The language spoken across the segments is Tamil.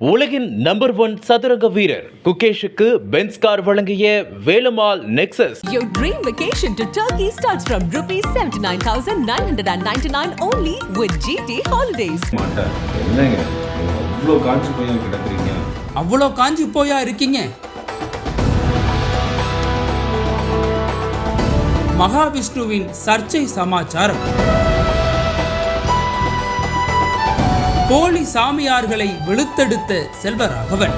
உலகின் நம்பர் ஒன் சதுரங்க வீரர் குகேஷுக்கு பென்ஸ் கார் வழங்கிய Velumal Nexus Your dream vacation to Turkey starts from rupees 79,999 only with GT Holidays. என்னங்க? அவ்வளோ காஞ்சி போய் கிடக்குறீங்க? அவ்வளோ காஞ்சி போயா இருக்கீங்க? மகாவிஷ்ணுவின் சர்ச்சை சமாச்சாரம். போலி சாமியார்களை வெளுத்தெடுத்த செல்வராகவன்.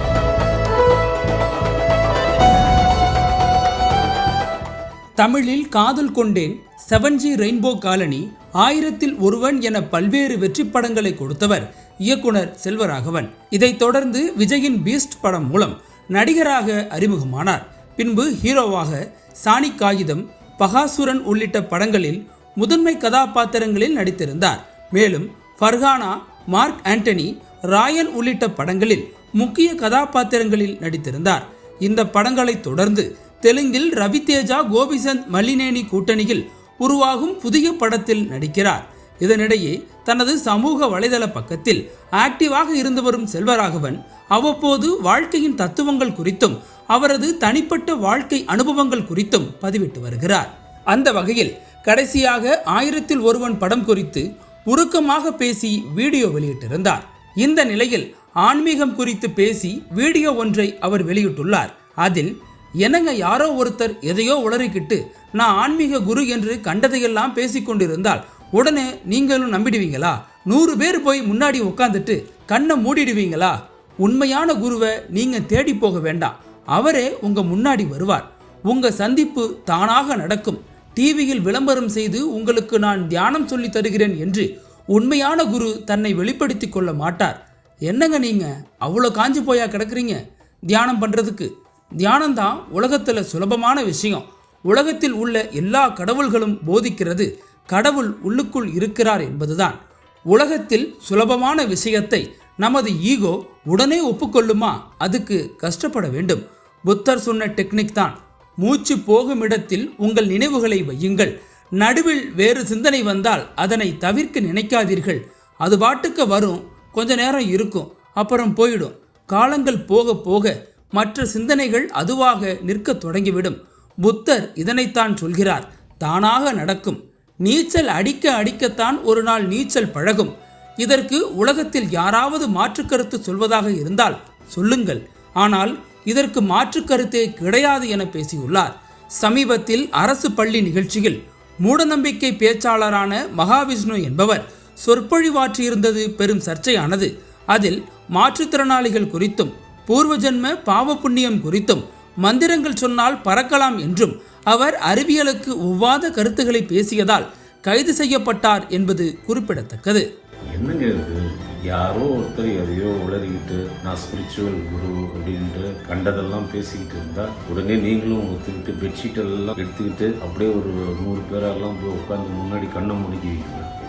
தமிழில் Kadhal Kondein seven G rainbow colony ஆயிரத்தில் ஒருவன் என பல்வேறு வெற்றி படங்களை கொடுத்தவர் இயக்குனர் செல்வராகவன். இதைத் தொடர்ந்து விஜயின் பீஸ்ட் படம் மூலம் நடிகராக அறிமுகமானார். பின்பு ஹீரோவாக சாணி காகிதம் பகாசுரன் உள்ளிட்ட படங்களில் முதன்மை கதாபாத்திரங்களில் நடித்திருந்தார். மேலும் ஃபர்ஹானா மார்க் ஆண்டனி ராயன் உள்ளிட்ட படங்களில் முக்கிய கதாபாத்திரங்களில் நடித்திருந்தார். இந்த படங்களை தொடர்ந்து தெலுங்கில் ரவி தேஜா கோபிசந்த் மல்லினேனி கூட்டணியில் உருவாகும் புதிய படத்தில் நடிக்கிறார். இதனிடையே தனது சமூக வலைதள பக்கத்தில் ஆக்டிவாக இருந்து வரும் செல்வராகவன் அவ்வப்போது வாழ்க்கையின் தத்துவங்கள் குறித்தும் அவரது தனிப்பட்ட வாழ்க்கை அனுபவங்கள் குறித்தும் பதிவிட்டு வருகிறார். அந்த வகையில் கடைசியாக ஆயிரத்தில் ஒருவன் படம் குறித்து உருக்கமாக பேசி வீடியோ வெளியிட்டிருந்தார். இந்த நிலையில் ஆன்மீகம் குறித்து பேசி வீடியோ ஒன்றை அவர் வெளியிட்டுள்ளார். அதில் என்னங்க யாரோ ஒருத்தர் எதையோ உளறிக்கிட்டு நான் ஆன்மீக குரு என்று கண்டதையெல்லாம் பேசிக்கொண்டிருந்தால் உடனே நீங்களும் நம்பிடுவீங்களா? நூறு பேர் போய் முன்னாடி உட்காந்துட்டு கண்ணை மூடிடுவீங்களா? உண்மையான குருவை நீங்க தேடி போக வேண்டாம். அவரே உங்க முன்னாடி வருவார். உங்க சந்திப்பு தானாக நடக்கும். டிவியில் விளம்பரம் செய்து உங்களுக்கு நான் தியானம் சொல்லி தருகிறேன் என்று உண்மையான குரு தன்னை வெளிப்படுத்தி கொள்ள மாட்டார். என்னங்க நீங்கள் அவ்வளோ காஞ்சி போயா கிடக்குறீங்க? தியானம் பண்ணுறதுக்கு தியானம் தான் உலகத்தில் சுலபமான விஷயம். உலகத்தில் உள்ள எல்லா கடவுள்களும் போதிக்கிறது கடவுள் உள்ளுக்குள் இருக்கிறார் என்பதுதான். உலகத்தில் சுலபமான விஷயத்தை நமது ஈகோ உடனே ஒப்புக்கொள்ளுமா? அதுக்கு கஷ்டப்பட வேண்டும். புத்தர் சொன்ன டெக்னிக் தான். மூச்சு போகும் இடத்தில் உங்கள் நினைவுகளை வையுங்கள். நடுவில் வேறு சிந்தனை வந்தால் அதனை தவிர்க்க நினைக்காதீர்கள். அது பாட்டுக்கு வரும் கொஞ்ச நேரம் இருக்கும் அப்புறம் போயிடும். காலங்கள் போக போக மற்ற சிந்தனைகள் அதுவாக நிற்கத் தொடங்கிவிடும். புத்தர் இதனைத்தான் சொல்கிறார் தானாக நடக்கும். நீச்சல் அடிக்க அடிக்கத்தான் ஒரு நாள் நீச்சல் பழகும். இதற்கு உலகத்தில் யாராவது மாற்று கருத்து சொல்வதாக இருந்தால் சொல்லுங்கள். ஆனால் இதற்கு மாற்று கருத்தே கிடையாது என பேசியுள்ளார். சமீபத்தில் அரசு பள்ளி நிகழ்ச்சியில் மூடநம்பிக்கை பேச்சாளரான மகாவிஷ்ணு என்பவர் சொற்பொழிவாற்றியிருந்தது பெரும் சர்ச்சையானது. அதில் மாற்றுத்திறனாளிகள் குறித்தும் பூர்வஜன்ம பாவ புண்ணியம் குறித்தும் மந்திரங்கள் சொன்னால் பறக்கலாம் என்றும் அவர் அறிவியலுக்கு ஒவ்வாத கருத்துக்களை பேசியதால் கைது செய்யப்பட்டார் என்பது குறிப்பிடத்தக்கது. என்னங்க யாரோ ஒருத்தர் எதையோ உளறிக்கிட்டு நான் ஸ்பிரிச்சுவல் குரு அப்படின்ட்டு கண்டதெல்லாம் பேசிக்கிட்டு இருந்தா உடனே நீங்களும் ஒத்துக்கிட்டு பெட்ஷீட் எல்லாம் எடுத்துக்கிட்டு அப்படியே ஒரு நூறு பேரெல்லாம் போய் உட்காந்து முன்னாடி கண்ணை முடிக்கி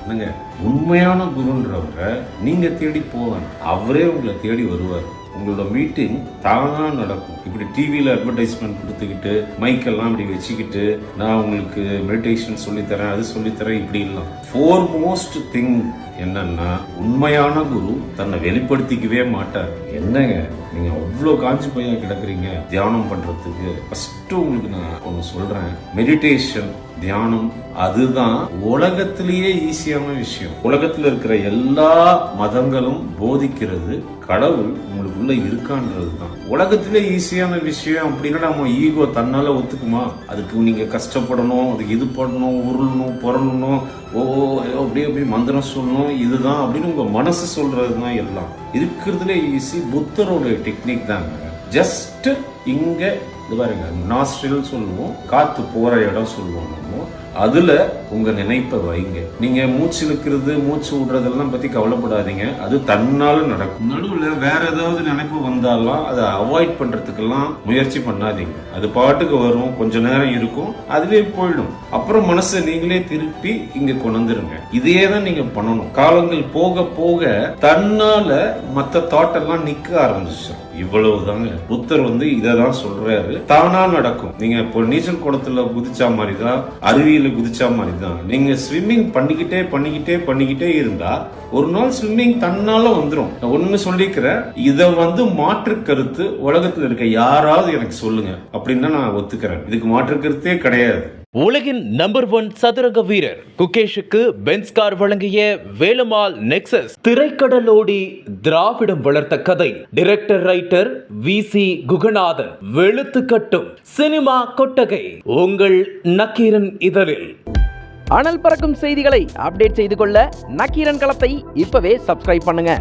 என்னங்க? உண்மையான குருன்றவரை நீங்க தேடி போவேன் அவரே உங்களை தேடி வருவார். உங்களோட மீட்டிங் தானாக நடக்கும். இப்படி டிவியில் அட்வர்டைஸ்மெண்ட் கொடுத்துக்கிட்டு மைக்கெல்லாம் இப்படி வச்சுக்கிட்டு நான் உங்களுக்கு மெடிடேஷன் சொல்லித்தரேன் அது சொல்லித்தரேன் இப்படி இல்லை ஃபோர் மோஸ்ட் திங் என்னன்னா உண்மையான குரு தன்னை வெளிப்படுத்திக்கவே மாட்டார். என்னங்க? நீங்க அவ்வளோ காஞ்சி பையன் கிடக்குறீங்க? தியானம் பண்றதுக்கு. ஃபர்ஸ்ட் உங்களுக்கு நான் ஒன்று சொல்றேன். மெடிடேஷன் தியானம் அதுதான் உலகத்திலேயே ஈஸியான விஷயம். உலகத்தில் இருக்கிற எல்லா மதங்களும் போதிக்கிறது கடவுள் உங்களுக்குள்ள இருக்கான்றது தான் உலகத்திலே ஈஸியான விஷயம் அப்படின்னா நம்ம ஈகோ தன்னால ஒத்துக்குமா? அதுக்கு நீங்க கஷ்டப்படணும் அதுக்கு இது பண்ணணும் உருளணும் புரளணும் ஓ அப்படியே அப்படி மந்திரம் சொல்லணும் இதுதான் அப்படின்னு உங்க மனசு சொல்றது தான் எல்லாம். இருக்கிறதுலே ஈஸி புத்தரோட டெக்னிக் தாங்க. ஜஸ்ட் இங்க இது பாருங்க நாஸ்ட்ரில் சொல்லுவோம் காற்று போற இடம் சொல்லுவோம் நம்ம. அதுல உங்க நினைப்பை வைங்க. நீங்க மூச்சு இழுக்கிறது மூச்சு விடுறதெல்லாம் பத்தி கவலைப்படாதீங்க. அது தன்னால் நடக்கும். நடுவில் வேற ஏதாவது நினைப்பு வந்தாலும் அதை அவாய்ட் பண்றதுக்கெல்லாம் முயற்சி பண்ணாதீங்க. அது பாட்டுக்கு வரும் கொஞ்ச நேரம் இருக்கும் அதுவே போயிடும். அப்புறம் மனசை நீங்களே திருப்பி இங்கே கொண்டுருங்க இதையே தான் நீங்கள் பண்ணணும். காலங்கள் போக போக தன்னால் மற்ற தாட்டெல்லாம் நிக்க ஆரம்பிச்சிடும் இவ்வளவுதாங்க. புத்தர் வந்து இதை தான் சொல்றாரு. தானா நடக்கும். நீங்க இப்போ நீச்சல் குளத்துல குதிச்சா மாதிரி தான் அருவியில குதிச்சா மாதிரி தான் நீங்க ஸ்விம்மிங் பண்ணிக்கிட்டே பண்ணிக்கிட்டே பண்ணிக்கிட்டே இருந்தா ஒரு நாள் ஸ்விம்மிங் தன்னால வந்துடும் நான் ஒண்ணு சொல்லிக்கிறேன். இதை வந்து மாற்று கருத்து உலகத்தில் இருக்க யாராவது எனக்கு சொல்லுங்க. அப்படின்னு நான் ஒத்துக்கிறேன். இதுக்கு மாற்று கருத்தே கிடையாது. உலகின் நம்பர் ஒன் சதுரங்க வீரர் குகேஷுக்கு பென்ஸ் கார் வழங்கிய வேலுமால் நெக்சஸ். திரைக்கடலோடி திராவிடம் வளர்த்த கதை. Director writer V C Guganathan. வெளுத்து கட்டும் சினிமா கொட்டகை. உங்கள் நக்கீரன் இதழில். அனல் பறக்கும் செய்திகளை அப்டேட் செய்து கொள்ள நக்கீரன் களத்தை இப்பவே சப்ஸ்கிரைப் பண்ணுங்க.